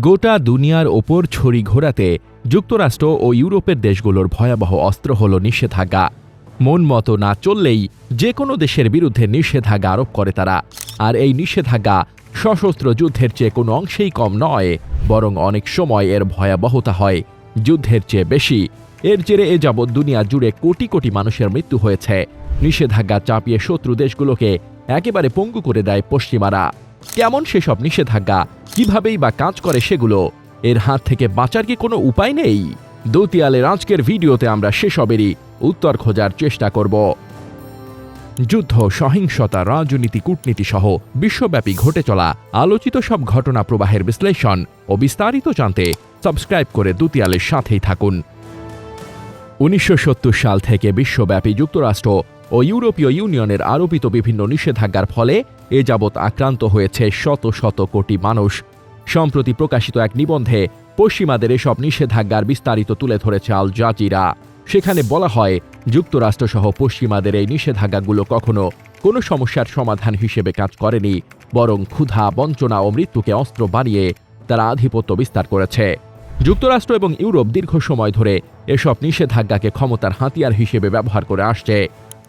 গোটা দুনিয়ার ওপর ছড়ি ঘোরাতে যুক্তরাষ্ট্র ও ইউরোপের দেশগুলোর ভয়াবহ অস্ত্র হল নিষেধাজ্ঞা। মন মতো না চললেই যে কোনো দেশের বিরুদ্ধে নিষেধাজ্ঞা আরোপ করে তারা। আর এই নিষেধাজ্ঞা সশস্ত্র যুদ্ধের চেয়ে কোনো অংশেই কম নয়, বরং অনেক সময় এর ভয়াবহতা হয়। যুদ্ধের চেয়ে বেশি, এর জেরে এ যাবৎ দুনিয়া জুড়ে কোটি কোটি মানুষের মৃত্যু হয়েছে। নিষেধাজ্ঞা চাপিয়ে শত্রু দেশগুলোকে একেবারে পঙ্গু করে দেয় পশ্চিমারা। কেমন সেসব নিষেধাজ্ঞা? কিভাবেই বা কাজ করে সেগুলো? এর হাত থেকে বাঁচার কি কোনো উপায় নেই? দৌতিয়ালের আজকের ভিডিওতে আমরা সেসবেরই উত্তর খোঁজার চেষ্টা করব। যুদ্ধ, সহিংসতা, রাজনীতি, কূটনীতি সহ বিশ্বব্যাপী ঘটে চলা আলোচিত সব ঘটনা প্রবাহের বিশ্লেষণ ও বিস্তারিত জানতে সাবস্ক্রাইব করে দুতিয়ালের সাথেই থাকুন। উনিশশো সত্তর সাল থেকে বিশ্বব্যাপী যুক্তরাষ্ট্র ও ইউরোপীয় ইউনিয়নের আরোপিত বিভিন্ন নিষেধাজ্ঞার ফলে এ যাবৎ আক্রান্ত হয়েছে শত শত কোটি মানুষ। সম্প্রতি প্রকাশিত এক নিবন্ধে পশ্চিমাদের এসব নিষেধাজ্ঞার বিস্তারিত তুলে ধরেছে আল জাজিরা। সেখানে বলা হয়, যুক্তরাষ্ট্রসহ পশ্চিমাদের এই নিষেধাজ্ঞাগুলো কখনো কোনো সমস্যার সমাধান হিসেবে কাজ করেনি, বরং ক্ষুধা, বঞ্চনা ও মৃত্যুকে অস্ত্র বানিয়ে তারা আধিপত্য বিস্তার করেছে। যুক্তরাষ্ট্র এবং ইউরোপ দীর্ঘ সময় ধরে এসব নিষেধাজ্ঞাকে ক্ষমতার হাতিয়ার হিসেবে ব্যবহার করে আসছে।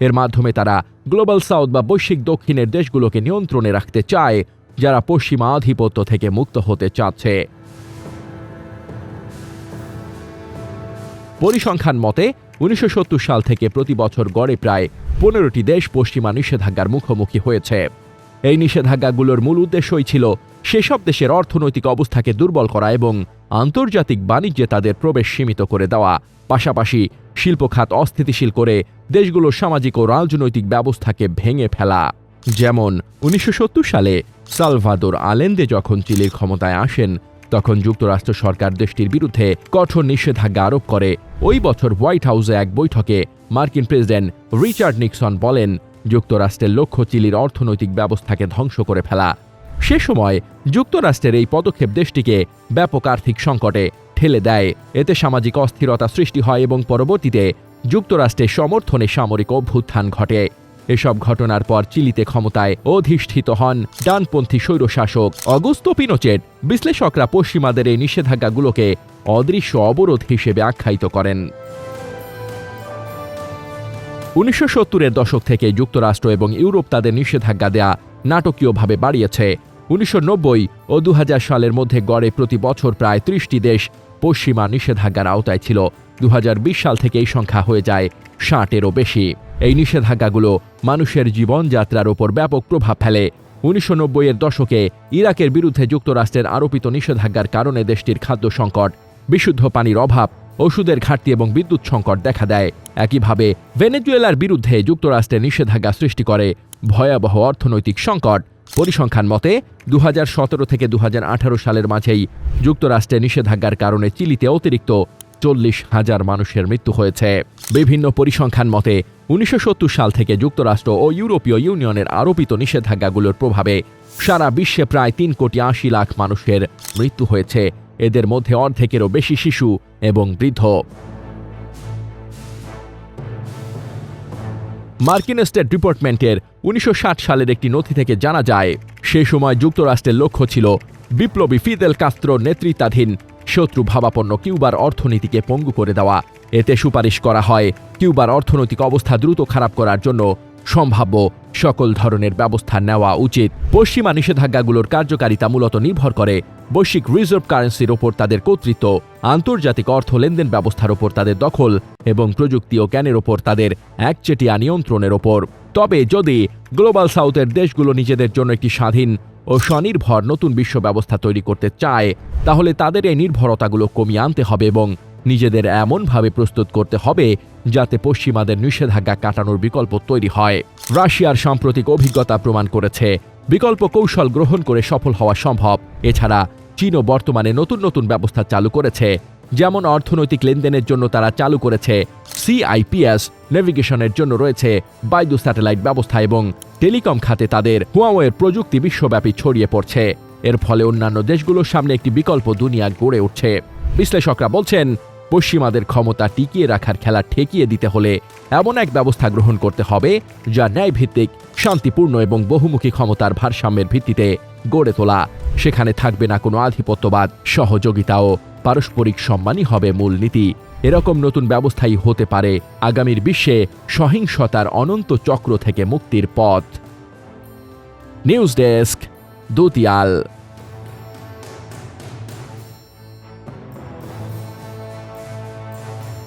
এর মাধ্যমে তারা গ্লোবাল সাউথ বা বৈশ্বিক দক্ষিণের দেশগুলোকে নিয়ন্ত্রণে রাখতে চায়, যারা পশ্চিমা আধিপত্য থেকে মুক্ত হতে চাচ্ছে। পরিসংখ্যান মতে, উনিশশো সাল থেকে প্রতি বছর গড়ে প্রায় পনেরোটি দেশ পশ্চিমা নিষেধাজ্ঞার মুখোমুখি হয়েছে। এই নিষেধাজ্ঞাগুলোর মূল উদ্দেশ্যই ছিল সেসব দেশের অর্থনৈতিক অবস্থাকে দুর্বল করা এবং আন্তর্জাতিক বাণিজ্যে তাদের প্রবেশ সীমিত করে দেওয়া। পাশাপাশি শিল্পখাত অস্থিতিশীল করে দেশগুলোর সামাজিক ও রাজনৈতিক ব্যবস্থাকে ভেঙে ফেলা। যেমন উনিশশো সত্তর সালে সালভাদোর আলেন্দে যখন চিলির ক্ষমতায় আসেন, তখন যুক্তরাষ্ট্র সরকার দেশটির বিরুদ্ধে কঠোর নিষেধাজ্ঞা আরোপ করে। ওই বছর হোয়াইট হাউসে এক বৈঠকে মার্কিন প্রেসিডেন্ট রিচার্ড নিক্সন বলেন, যুক্তরাষ্ট্রের লক্ষ্য চিলির অর্থনৈতিক ব্যবস্থাকে ধ্বংস করে ফেলা। সে সময় যুক্তরাষ্ট্রের এই পদক্ষেপ দেশটিকে ব্যাপক আর্থিক সংকটে ঠেলে দেয়। এতে সামাজিক অস্থিরতা সৃষ্টি হয় এবং পরবর্তীতে যুক্তরাষ্ট্রের সমর্থনে সামরিক অভ্যুত্থান ঘটে। এসব ঘটনার পর চিলিতে ক্ষমতায় অধিষ্ঠিত হন ডানপন্থী স্বৈরশাসক অগুস্তো পিনোচেট। বিশ্লেষকরা পশ্চিমাদের এই নিষেধাজ্ঞাগুলোকে অদৃশ্য অবরোধ হিসেবে আখ্যায়িত করেন। উনিশশো সত্তরের দশক থেকে যুক্তরাষ্ট্র এবং ইউরোপ তাদের নিষেধাজ্ঞা দেয়া নাটকীয়ভাবে বাড়িয়েছে। উনিশশো নব্বই ও দু হাজার সালের মধ্যে গড়ে প্রতি বছর প্রায় ত্রিশটি দেশ পশ্চিমা নিষেধাজ্ঞার আওতায় ছিল। দু হাজার বিশ সাল থেকে এই সংখ্যা হয়ে যায় ষাটেরও বেশি। এই নিষেধাজ্ঞাগুলো মানুষের জীবনযাত্রার ওপর ব্যাপক প্রভাব ফেলে। উনিশশো এর দশকে ইরাকের বিরুদ্ধে যুক্তরাষ্ট্রের আরোপিত নিষেধাজ্ঞার কারণে দেশটির খাদ্য সংকট, বিশুদ্ধ পানির অভাব, ওষুধের ঘাটতি এবং বিদ্যুৎ সংকট দেখা দেয়। একইভাবে ভেনেজুয়েলার বিরুদ্ধে যুক্তরাষ্ট্রের নিষেধাজ্ঞা সৃষ্টি করে ভয়াবহ অর্থনৈতিক সংকট। পরিসংখ্যান মতে, দুহাজার সতেরো থেকে দু হাজার আঠারো সালের মাঝেই যুক্তরাষ্ট্রে নিষেধাজ্ঞার কারণে চিলিতে অতিরিক্ত চল্লিশ হাজার মানুষের মৃত্যু হয়েছে। বিভিন্ন পরিসংখ্যান মতে, উনিশশো সত্তর সাল থেকে যুক্তরাষ্ট্র ও ইউরোপীয় ইউনিয়নের আরোপিত নিষেধাজ্ঞাগুলোর প্রভাবে সারা বিশ্বে প্রায় তিন কোটি আশি লাখ মানুষের মৃত্যু হয়েছে। এদের মধ্যে অর্ধেকেরও বেশি শিশু এবং বৃদ্ধ। মার্কিন স্টেট ডিপার্টমেন্টের উনিশশো ষাট সালের একটি নথি থেকে জানা যায় সে সময় যুক্তরাষ্ট্রের লক্ষ্য ছিল বিপ্লবী ফিদেল কাস্ত্রোর নেতৃত্বাধীন শত্রু ভাবাপন্ন কিউবার অর্থনীতিকে পঙ্গু করে দেওয়া। এতে সুপারিশ করা হয় কিউবার অর্থনৈতিক অবস্থা দ্রুত খারাপ করার জন্য সম্ভাব্য সকল ধরনের ব্যবস্থা নেওয়া উচিত। পশ্চিমা নিষেধাজ্ঞাগুলোর কার্যকারিতা মূলত নির্ভর করে বৈশ্বিক রিজার্ভ কারেন্সির ওপর তাদের কর্তৃত্ব, আন্তর্জাতিক অর্থ লেনদেন ব্যবস্থার ওপর তাদের দখল এবং প্রযুক্তি ও জ্ঞানের ওপর তাদের একচেটিয়া নিয়ন্ত্রণের ওপর। তবে যদি গ্লোবাল সাউথের দেশগুলো নিজেদের জন্য একটি স্বাধীন ও স্বনির্ভর নতুন বিশ্ব ব্যবস্থা তৈরি করতে চায়, তাহলে তাদের এই নির্ভরতাগুলো কমিয়ে আনতে হবে এবং নিজেদের এমনভাবে প্রস্তুত করতে হবে যাতে পশ্চিমাদের নিষেধাজ্ঞা কাটানোর বিকল্প তৈরি হয়। রাশিয়ার সাম্প্রতিক অভিজ্ঞতা প্রমাণ করেছে, বিকল্প কৌশল গ্রহণ করে সফল হওয়া সম্ভব। এছাড়া চীনও বর্তমানে নতুন নতুন ব্যবস্থা চালু করেছে, যেমন অর্থনৈতিক লেনদেনের জন্য তারা চালু করেছে সিআইপিএস নেভিগেশনের জন্য রয়েছে বায়ু স্যাটেলাইট ব্যবস্থা এবং টেলিকম খাতে তাদের হুয়াওয়ের প্রযুক্তি বিশ্বব্যাপী ছড়িয়ে পড়ছে। এর ফলে অন্যান্য দেশগুলোর সামনে একটি বিকল্প দুনিয়া গড়ে উঠছে। বিশ্লেষকরা বলছেন, পশ্চিমাদের ক্ষমতা টিকিয়ে রাখার খেলা ঠেকিয়ে দিতে হলে এমন এক ব্যবস্থা গ্রহণ করতে হবে, যা ন্যায়ভিত্তিক, শান্তিপূর্ণ এবং বহুমুখী ক্ষমতার ভারসাম্যের ভিত্তিতে গড়ে তোলা। সেখানে থাকবে না কোনো আধিপত্যবাদ সহযোগিতা ও পারস্পরিক সম্মানই হবে মূলনীতি এরকম নতুন ব্যবস্থাই হতে পারে আগামীর বিশ্বে সহিংসতার অনন্ত চক্র থেকে মুক্তির পথ। News desk, দুতিয়াল।